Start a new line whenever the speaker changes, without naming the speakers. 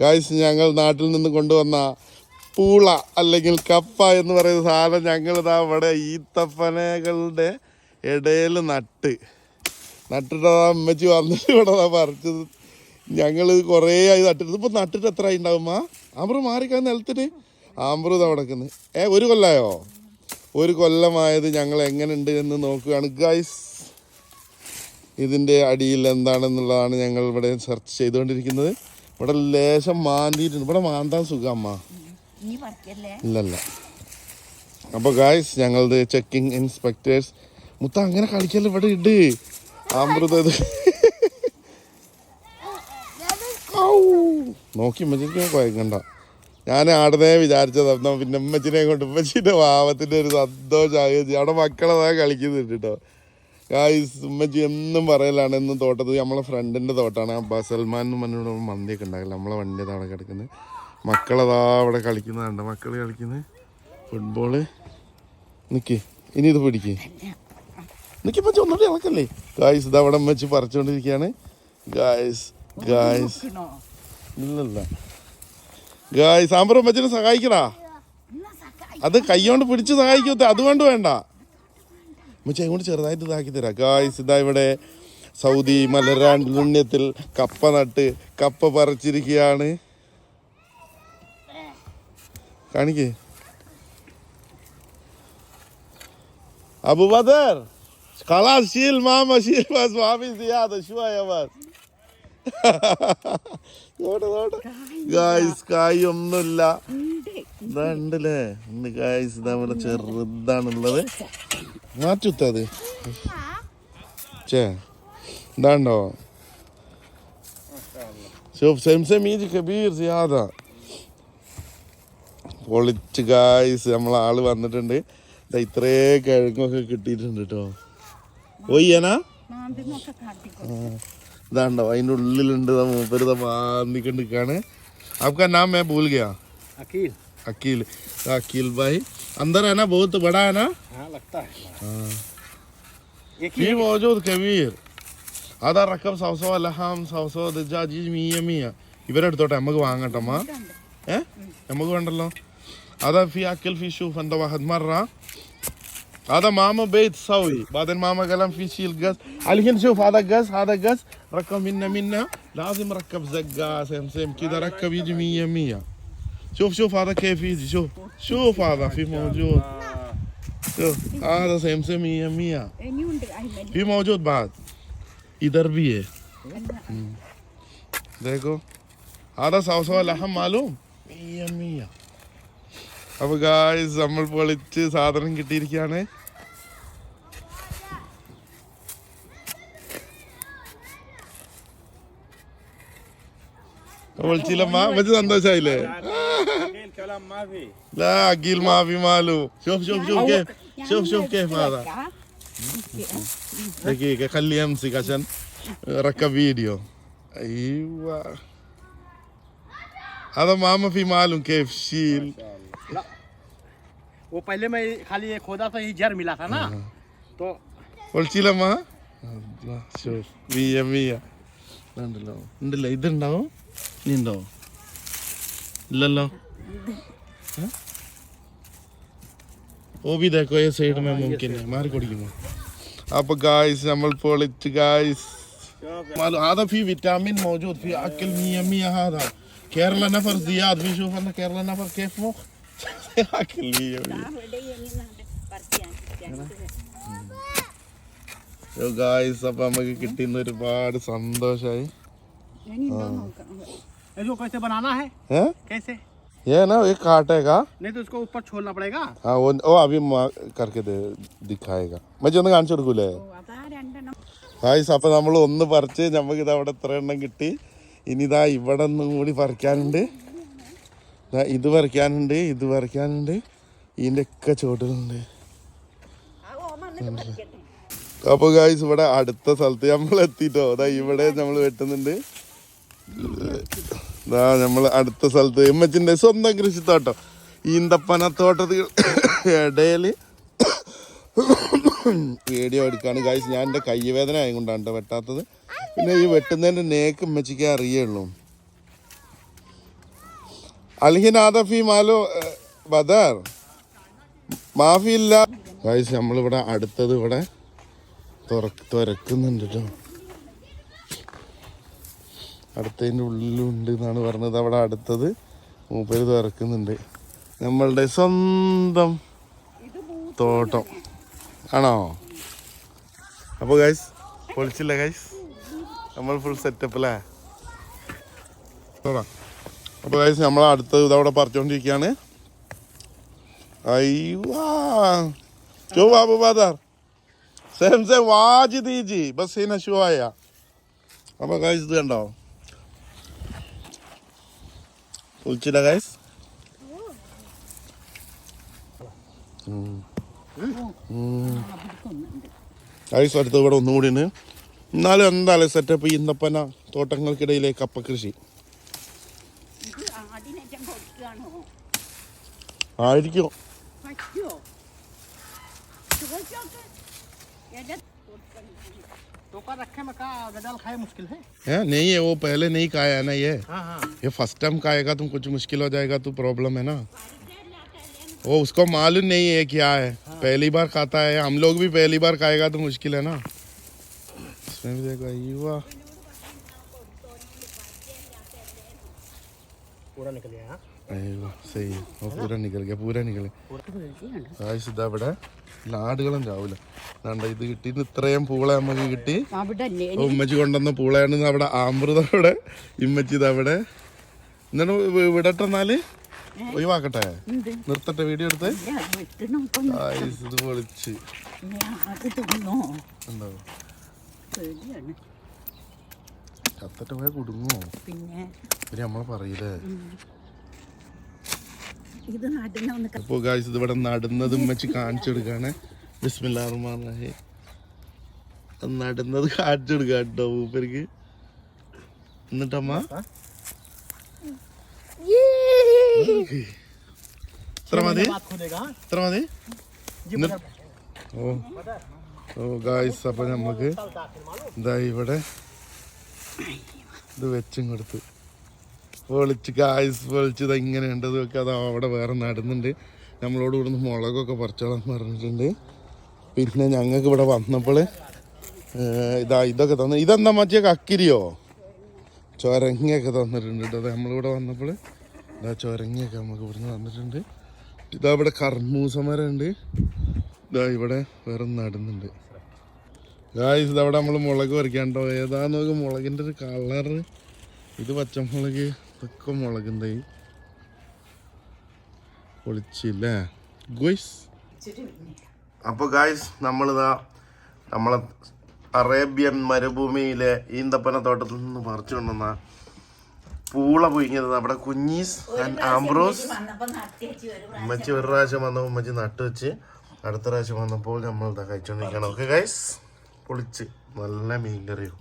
Guys ഞങ്ങൾ നാട്ടിൽ നിന്ന് കൊണ്ടുവന്ന പൂള അല്ലെങ്കിൽ കപ്പ എന്ന് പറയുന്ന സാധനം ഞങ്ങൾ ഇതാ ഇവിടെ ഈത്തപ്പനകളുടെ ഇടയിൽ നട്ട്. നട്ടിട്ട് അമ്മച്ചി വന്നിട്ട് ഇവിടെ പറിച്ചത്. ഞങ്ങൾ കുറേ ആയി നട്ടിട്ട് ഇപ്പം നട്ടിട്ട് എത്ര ആയി ഉണ്ടാവും ആ ആമ്പ്രൂ മാറിക്കാൻ നിലത്തിട്ട്. ആമ്പ്രൂ കിടക്കുന്നത് ഏ ഒരു കൊല്ലായോ? ഒരു കൊല്ലമായത് ഞങ്ങൾ എങ്ങനെയുണ്ട് എന്ന് നോക്കുകയാണ്. ഗൈസ് ഇതിന്റെ അടിയിൽ എന്താണെന്നുള്ളതാണ് ഞങ്ങൾ ഇവിടെ സെർച്ച് ചെയ്തുകൊണ്ടിരിക്കുന്നത്. ഇവിടെ ലേശം മാന്തിയിട്ടുണ്ട്. ഇവിടെ മാന്താൻ സുഖം അമ്മ. ഇല്ലല്ല. അപ്പോൾ ഗായ്സ് ഞങ്ങളത് ചെക്കിംഗ് ഇൻസ്പെക്ടേഴ്സ് മുത്ത അങ്ങനെ കളിക്കല്ല ഇവിടെ ഇട്. അമൃത. നോക്കി ഉമ്മച്ചിക്ക് കുഴക്കണ്ട ഞാൻ ആടനെ വിചാരിച്ചത്. പിന്നെ ഉമ്മച്ചിനെ കൊണ്ട് ഉമ്മച്ചിന്റെ ഭാവത്തിന്റെ ഒരു സന്തോഷം. അവിടെ മക്കളതാ കളിക്കുന്നുണ്ട് കേട്ടോ ഗായ്സ് ഉമ്മച്ചി എന്നും പറയലാണ് എന്നും തോട്ടത്ത് നമ്മളെ ഫ്രണ്ടിന്റെ തോട്ടാണ്. ആ സൽമാൻ എന്ന് മന്തിയൊക്കെ ഉണ്ടാകില്ല നമ്മളെ വണ്ടി അവിടെ കിടക്കുന്നത് മക്കളതാ അവിടെ കളിക്കുന്നതുണ്ട് മക്കൾ കളിക്കുന്നത് ഫുട്ബോൾ നിക്ക്. ഇനി ഇത് പിടിക്കേ. നിക്ക് പച്ച ഒന്നുകൂടി ഇളക്കല്ലേ? ഗായ്സ് ഇത് അവിടെ വെച്ച് പറിച്ചുകൊണ്ടിരിക്കുകയാണ് ഗായ്സ് ഗായ്സ് ഇല്ലല്ല. ഗായ്സ് സാമ്പറും മച്ചിനെ സഹായിക്കടാ.
അത് സഹായി
അത് കൈകൊണ്ട് പിടിച്ച് സഹായിക്കത്തെ അതുകൊണ്ട് വേണ്ട. മച്ചി അതുകൊണ്ട് ചെറുതായിട്ട് ഇതാക്കി തരാം ഗായ്സ് ഇതാ ഇവിടെ സൗദി മലരാണ്ട് പുണ്യത്തിൽ കപ്പ നട്ട് കപ്പ പറിച്ചിരിക്കുകയാണ് കാണിക്കേ അബു ബദർ خلاص شيل ماما شيل بس ما في زيادة شوية بس നോട്ടെ നോട്ടെ ഗായ്സ് കായ് ഒന്നുമില്ല
ഉണ്ട്
ഇതാ ഉണ്ടല്ലേ ഉണ്ട് ഗായ്സ് ഇതാ ഇവിടെ ചെറുതാണുള്ളത് മാറ്റുത്തത് ചേ ഇതാണ്ടോ شوف سمسم يجي كبير زيادة പൊളിച്ച് ഗായ്സ് നമ്മളെ ആള് വന്നിട്ടുണ്ട് ദാ ഇത്രേ കിഴങ്ങൊക്കെ കിട്ടിയിട്ടുണ്ട് കേട്ടോ ഒയ്യനാ
മാന്തിനൊക്കെ കാട്ടിക്കോ
ഇതാണ്ടോ അതിൻ്റെ ഉള്ളിലുണ്ട് ദാ മൂപ്പര് ദാ മാന്തിക്കൊണ്ടിരിക്കാണ് आपका नाम मैं भूल गया
अकील
अकील अकील भाई अंदर है ना बहुत बड़ा है ना
हाँ लगता है
हाँ।
एक
في موجود كبير هذا ركب صوصو لحم صوصو دجاج مية مية ഇവരെടുത്തോട്ടെ നമുക്ക് വാങ്ങട്ടമ്മ ഏ നമുക്ക് വേണ്ടല്ലോ هذا في اكل في شوف انت واحد مره هذا ماما بيت سوي بعدين ماما قال في شيل قز الحين شوف هذا قز هذا قز ركب منا منا لازم ركب زقة سمسم كذا ركب يجي مية مية شوف شوف هذا كيف يجي شوف شوف هذا في موجود شوف هذا سمسم مية مية
ഇനിയുണ്ട് അയിമല്
في موجود بعد इधर भी है देखो هذا सौ सौ लहम मालूम मिया मिया അപ്പൊ ഗായ്സ് നമ്മൾ പൊളിച്ച് സാധനം കിട്ടിയിരിക്കുകയാണ് പൊളിച്ചില്ലമ്മ മറ്റു സന്തോഷായില്ലേ
अकील कलम ما في
لا عقيل ما في ماله شوف شوف شوف كيف شوف شوف كيف هذا دقيقة خليه يمسك عشان ركب فيديو ايوه هذا ماما في معلوم كيف شيل
لا वो पहले मैं खाली ये खोदा था ये जर मिला था ना तो
قلت لما شوف مية مية ഉണ്ടല്ലോ ഉണ്ടല്ലോ ഇതുണ്ടാവും ഇനി ഉണ്ടാവും ഇല്ലല്ലോ ഓ ബി देखो ये साइड में मुमकिन है മാറി കൊടുക്കുമോ അപ്പൊ ഗായ്സ് നമ്മൾ പൊളിച്ച് ഗായ്സ് ماله هذا في فيتامين موجود في اكل مية مية هذا كيرلا نفر زياد بيشوف انا كيرلا نفر كيف مخ اكل مية مية ഗായ്സ് അപ്പൊ നമുക്ക് കിട്ടിയെന്ന് ഒരുപാട് സന്തോഷായി
इसको कैसे बनाना है
है
कैसे
ये ना ये काटेगा
नहीं तो उसको ऊपर छोड़ना पड़ेगा
हाँ वो वो अभी माँ करके दे दिखाएगा മജി ഒന്ന് കാണിച്ചു കൊടുക്കൂലേ
അതാ രണ്ടെണ്ണം
ഗായ്സ് അപ്പൊ നമ്മൾ ഒന്ന് പറിച്ച് നമുക്ക് ഇത് അവിടെ എത്ര എണ്ണം കിട്ടി ഇനി ഇതാ ഇവിടെ ഒന്നും കൂടി പറിക്കാനുണ്ട് ദാ ഇത് പറിക്കാനുണ്ട് ഇത് പറിക്കാനുണ്ട് ഇതിന്റെ ഒക്കെ ചോട്ടിലുണ്ട് അപ്പൊ ഗായ്സ് ഇവിടെ അടുത്ത സ്ഥലത്ത് നമ്മൾ എത്തിട്ടോ അതാ ഇവിടെ നമ്മൾ വെട്ടുന്നുണ്ട് ഇതാ നമ്മൾ അടുത്ത സ്ഥലത്ത് എമ്മച്ചിന്റെ സ്വന്തം കൃഷിത്തോട്ടം. ഈന്തപ്പനത്തോട്ടത്തിൽ ഇടയിൽ വീഡിയോ എടുക്കാണ്. കാഴ്ച ഞാൻ എന്റെ കൈവേദന ആയതുകൊണ്ടാണ് വെട്ടാത്തത്. പിന്നെ ഈ വെട്ടുന്നതിന്റെ നേക്ക് എമ്മച്ചിക്ക് അറിയുള്ളൂ. അൽഹിനാദഫി മാലോ ബദർ. മാഫിയില്ല. കാഴ്ച നമ്മളിവിടെ അടുത്തത് ഇവിടെ തുറക്ക് തുരക്കുന്നുണ്ട് കേട്ടോ അടുത്തതിന്റെ ഉള്ളിലുണ്ട് എന്നാണ് പറഞ്ഞത്. അവിടെ അടുത്തത് മൂപ്പര് തുറക്കുന്നുണ്ട്. നമ്മളുടെ സ്വന്തം തോട്ടം. ആണോ? അപ്പോൾ ഗൈസ് പൊളിച്ചില്ല ഗൈസ് നമ്മൾ ഫുൾ സെറ്റപ്പല്ലേ അപ്പോൾ ഗൈസ് നമ്മൾ അടുത്ത ഇതവിടെ പറിച്ചുകൊണ്ടിരിക്കുകയാണ് അയ്യോ ബാബു ബസ് അപ്പോൾ ഇത് കണ്ടോ? പൊളിച്ചില്ല ഗൈസ് ഗൈസ് അടുത്ത് ഇവിടെ ഒന്നുകൂടി ഉണ്ട്. എന്നാലും എന്തായാലും സെറ്റപ്പ് ഈ ഇന്നപ്പന തോട്ടങ്ങൾക്കിടയിലെ കപ്പ കൃഷി. ആയിരിക്കും.
टोका रखे में का गजाल खाए मुश्किल है?
है? नहीं है वो पहले नहीं खाया है ना ये?
हाँ हाँ।
ये फ़र्स्ट टाइम खाएगा तुम कुछ मुश्किल हो जाएगा तो प्रॉब्लम है ना? वो उसको मालूम नहीं है क्या है। हाँ। पहली बार खाता है हम लोग भी पहली बार खाएगा तो मुश्किल है ना? इसमें भी देखो युवा
पूरा निकल गया हाँ।
സही वो पूरा निकल അവിടെ ആടുകളും ചാവൂല കണ്ട ഇത് കിട്ടി ഇത്രയും പൂള നമുക്ക് കിട്ടി. ഉമ്മച്ചി കൊണ്ടുവന്ന പൂളയാണ് അവിടെ ആമൃത അവിടെ. ഇമ്മച്ചി ഇതവിടെ എന്നിട്ട് വിടട്ടെന്നാൽ ഒഴിവാക്കട്ടെ? നിർത്തട്ടെ വീഡിയോ എടുത്ത്? ഇത് പൊളിച്ച്. എന്താ പോയ കുടുങ്ങോ
പിന്നെ?
നമ്മളെ പറയില്ലേ? അപ്പോ ഗായ്സ് ഇത് ഇവിടെ നടുന്നത് ഉമ്മച്ചി കാണിച്ചെടുക്കാണ്. ബിസ്മില്ലാറുമാറായി അത് നടുന്നത് കാണിച്ചെടുക്കുക കേട്ടോ മൂപ്പർക്ക്. എന്നിട്ടമ്മ? ഇത്ര മതി? ഇത്ര മതി? ഓ. ഓ ഗായ്സ് അപ്പൊ നമ്മക്ക് ഇതാ ഇവിടെ ഇത് വെച്ചും കൊടുത്തു. പൊളിച്ച് കായ്സ് പൊളിച്ച് ഇത് ഇങ്ങനെ ഉണ്ട് ഇതൊക്കെ അത് അവിടെ വേറെ നടുന്നുണ്ട്. നമ്മളോട് ഇവിടുന്ന് മുളകൊക്കെ പറിച്ചോളാൻ പറഞ്ഞിട്ടുണ്ട്. പിന്നെ ഞങ്ങൾക്ക് ഇവിടെ വന്നപ്പോൾ ഇതാ ഇതൊക്കെ തന്നു. ഇതെന്താ മറ്റേ കക്കിരിയോ? ചൊരങ്ങയൊക്കെ തന്നിട്ടുണ്ട് കേട്ടോ. നമ്മളിവിടെ വന്നപ്പോൾ ഇതാ ചൊരങ്ങയൊക്കെ നമുക്ക് ഇവിടുന്ന് തന്നിട്ടുണ്ട്. ഇതാ ഇവിടെ കർമ്മൂസ മരം ഉണ്ട് ഇതാ ഇവിടെ വേറെ നടുന്നുണ്ട്. ഗായ്സ് ഇതവിടെ നമ്മൾ മുളക് പറിക്കാണ്ടോ ഏതാ നോക്ക് മുളകിന്റെ ഒരു കളറ് ഇത് പച്ചമുളക്. ഇതൊക്കെ തൈ. പൊളിച്ചില്ലേ? ഗോയ്സ്. അപ്പോൾ ഗായ്സ് നമ്മളിതാ നമ്മളെ അറേബ്യൻ മരുഭൂമിയിലെ ഈന്തപ്പന തോട്ടത്തിൽ നിന്ന് പറിച്ചു കൊണ്ടുവന്ന പൂള പുഴുങ്ങിയത് നമ്മുടെ കുഞ്ഞീസ് ആൻഡ് ആംബ്രോസ്. ഉമ്മച്ചി ഒരു പ്രാവശ്യം വന്നപ്പോൾ ഉമ്മച്ചി നട്ടു വെച്ച് അടുത്ത പ്രാവശ്യം വന്നപ്പോൾ നമ്മൾ ഇതാ കഴിച്ചോണ്ടിരിക്കണം ഓക്കെ ഗൈസ് പൊളിച്ച് നല്ല മീൻ കറിയും